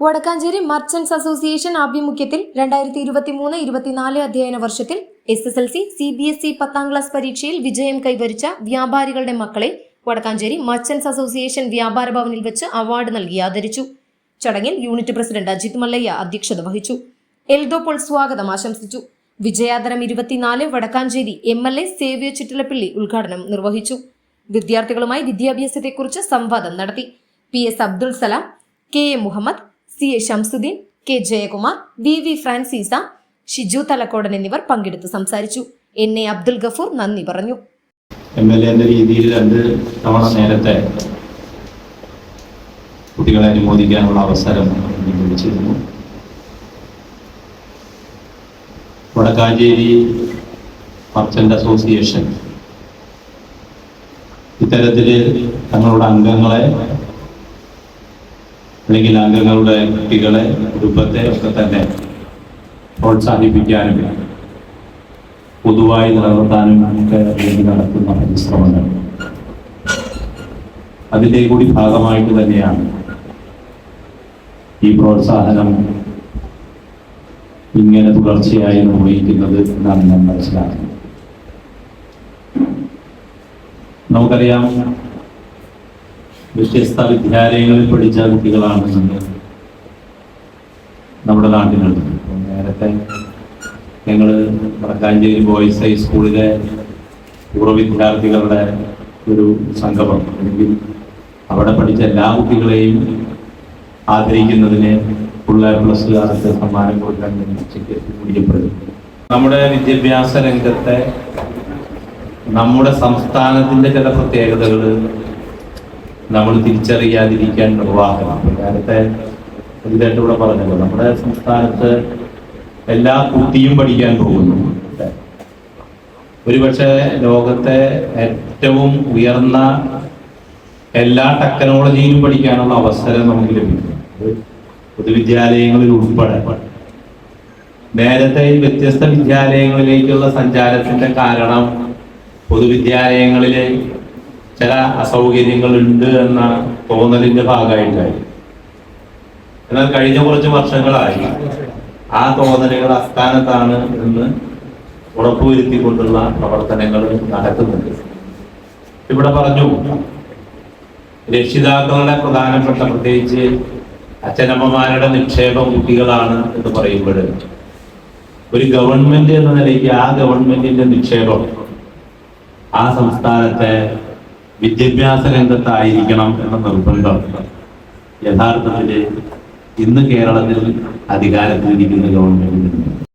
Vadakkanchery merchants association ആഭിമുഖ്യത്തിൽ രണ്ടായിരത്തി ഇരുപത്തി മൂന്ന് ഇരുപത്തിനാല് അധ്യയന വർഷത്തിൽ S S L C C B S E പത്താം ക്ലാസ് പരീക്ഷയിൽ വിജയം കൈവരിച്ച വ്യാപാരികളുടെ മക്കളെ വടക്കാഞ്ചേരി മർച്ചന്റ്സ് അസോസിയേഷൻ വ്യാപാര ഭവനിൽ വെച്ച് അവാർഡ് നൽകി ആദരിച്ചു. ചടങ്ങിൽ യൂണിറ്റ് പ്രസിഡന്റ് അജിത് മല്ലയ്യ അധ്യക്ഷത വഹിച്ചു. എൽദോ പോൾ സ്വാഗതം ആശംസിച്ചു. വിജയാദരം ഇരുപത്തിനാല് വടക്കാഞ്ചേരി എം എൽ എ സേവ്യ ചിറ്റിലപ്പിള്ളി ഉദ്ഘാടനം നിർവഹിച്ചു. വിദ്യാർത്ഥികളുമായി വിദ്യാഭ്യാസത്തെക്കുറിച്ച് സംവാദം നടത്തി. P S Abdul Salam K A Muhammad C A Shamsuddin K Jayakumar V V Francis Shiju Thalakodan എന്നിവർ പങ്കെടുത്ത് സംസാരിച്ചു. എൻ എ അബ്ദുൽ ഗഫൂർ നന്ദി പറഞ്ഞു. എം എൽ എ എന്ന രീതിയിൽ രണ്ട് തവണ നേരത്തെ കുട്ടികളെ അനുമോദിക്കാനുള്ള അവസരം ലഭിച്ചിരുന്നു വടക്കാഞ്ചേരി മർച്ചന്റ് അസോസിയേഷൻ ഇത്തരത്തിൽ തങ്ങളുടെ അംഗങ്ങളെ അല്ലെങ്കിൽ അംഗങ്ങളുടെ കുട്ടികളെ കുടുംബത്തെ ഒക്കെ തന്നെ പ്രോത്സാഹിപ്പിക്കാനും പൊതുവായി നിലനിർത്താനും ഒക്കെ വേണ്ടി നടത്തുന്ന പരിശ്രമങ്ങൾ. അതിന്റെ കൂടി ഭാഗമായിട്ട് തന്നെയാണ് ഈ പ്രോത്സാഹനം ഇങ്ങനെ തുടർച്ചയായി നിർവഹിക്കുന്നത് എന്നാണ് ഞാൻ മനസ്സിലാക്കുന്നത്. നമുക്കറിയാം വ്യത്യസ്ത വിദ്യാലയങ്ങളിൽ പഠിച്ച കുട്ടികളാണ് നമ്മൾ നമ്മുടെ നാട്ടിലുള്ളത് നേരത്തെ ഞങ്ങൾ വടക്കാഞ്ചേരി ബോയ്സ് ഹൈസ്കൂളിലെ പൂർവ വിദ്യാർത്ഥികളുടെ ഒരു സംഗമം. അല്ലെങ്കിൽ അവിടെ പഠിച്ച എല്ലാ കുട്ടികളെയും ആദരിക്കുന്നതിന് എ പ്ലസ് കാലത്ത് സമ്മാനം കൊടുക്കാൻ ഉച്ചയ്ക്ക് പിടിക്കപ്പെടും നമ്മുടെ വിദ്യാഭ്യാസ രംഗത്തെ നമ്മുടെ സംസ്ഥാനത്തിന്റെ ചില പ്രത്യേകതകൾ നമ്മൾ തിരിച്ചറിയാതിരിക്കാൻ നിർവാഹമാണ് നേരത്തെ ഇതിലായിട്ട് ഇവിടെ പറഞ്ഞല്ലോ നമ്മുടെ സംസ്ഥാനത്ത് എല്ലാ കുട്ടിയും പഠിക്കാൻ പോകുന്നു. ഒരുപക്ഷെ ലോകത്തെ ഏറ്റവും ഉയർന്ന എല്ലാ ടെക്നോളജിയിലും പഠിക്കാനുള്ള അവസരം നമുക്ക് ലഭിക്കും പൊതുവിദ്യാലയങ്ങളിൽ ഉൾപ്പെടെ. നേരത്തെ വ്യത്യസ്ത വിദ്യാലയങ്ങളിലേക്കുള്ള സഞ്ചാരത്തിന്റെ കാരണം പൊതുവിദ്യാലയങ്ങളിലെ ചില അസൗകര്യങ്ങൾ ഉണ്ട് എന്ന തോന്നലിന്റെ ഭാഗമായിട്ടായി. എന്നാൽ കഴിഞ്ഞ കുറച്ച് വർഷങ്ങളായി ആ തോന്നലുകൾ അസ്ഥാനത്താണ് എന്ന് ഉറപ്പുവരുത്തിക്കൊണ്ടുള്ള പ്രവർത്തനങ്ങൾ നടക്കുന്നുണ്ട്. ഇവിടെ പറഞ്ഞു രക്ഷിതാക്കളുടെ പ്രധാനപ്പെട്ട പ്രത്യേകിച്ച് അച്ഛനമ്മമാരുടെ നിക്ഷേപം കുട്ടികളാണ് എന്ന് പറയുമ്പോൾ ഒരു ഗവൺമെന്റ് എന്ന നിലയ്ക്ക് ആ ഗവൺമെന്റിന്റെ നിക്ഷേപം ആ സംസ്ഥാനത്തെ വിദ്യാഭ്യാസ രംഗത്തായിരിക്കണം എന്ന നിർബന്ധം. യഥാർത്ഥത്തിൽ ഇന്ന് കേരളത്തിൽ അധികാരത്തിലിരിക്കുന്ന ഗവൺമെന്റിനുണ്ട്